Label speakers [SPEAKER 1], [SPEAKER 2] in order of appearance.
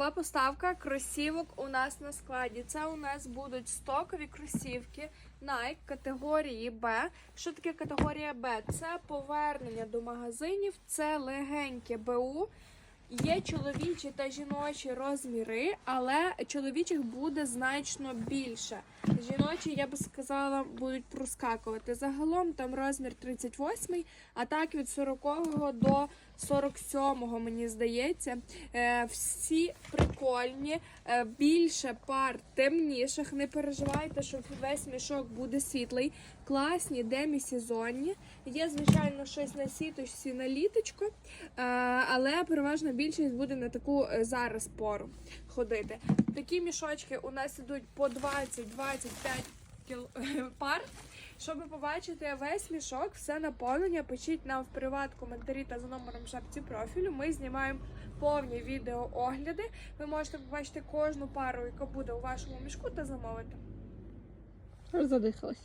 [SPEAKER 1] нова поставка кросівок у нас на складі. Це у нас будуть стокові кросівки Nike категорії Б. Що таке категорія Б? Це повернення до магазинів, це легеньке БУ. Є чоловічі та жіночі розміри, але чоловічих буде значно більше. Жіночі, я би сказала, будуть проскакувати. Загалом там розмір 38, а так від 40 до 47, мені здається. Е, всі прикольні, е, більше пар темніших. Не переживайте, що весь мішок буде світлий. Класні, демісезонні. Є, звичайно, щось на сіточці на літочку, е, але переважно більшість буде на таку е, зараз пору ходити. Такі мішочки у нас ідуть по 20-25 кіл... пар. Щоб побачити весь мішок, все наповнення, пишіть нам в приват коментарі та за номером шапці профілю. Ми знімаємо повні відеоогляди. Ви можете побачити кожну пару, яка буде у вашому мішку, та замовити.
[SPEAKER 2] Задихалась.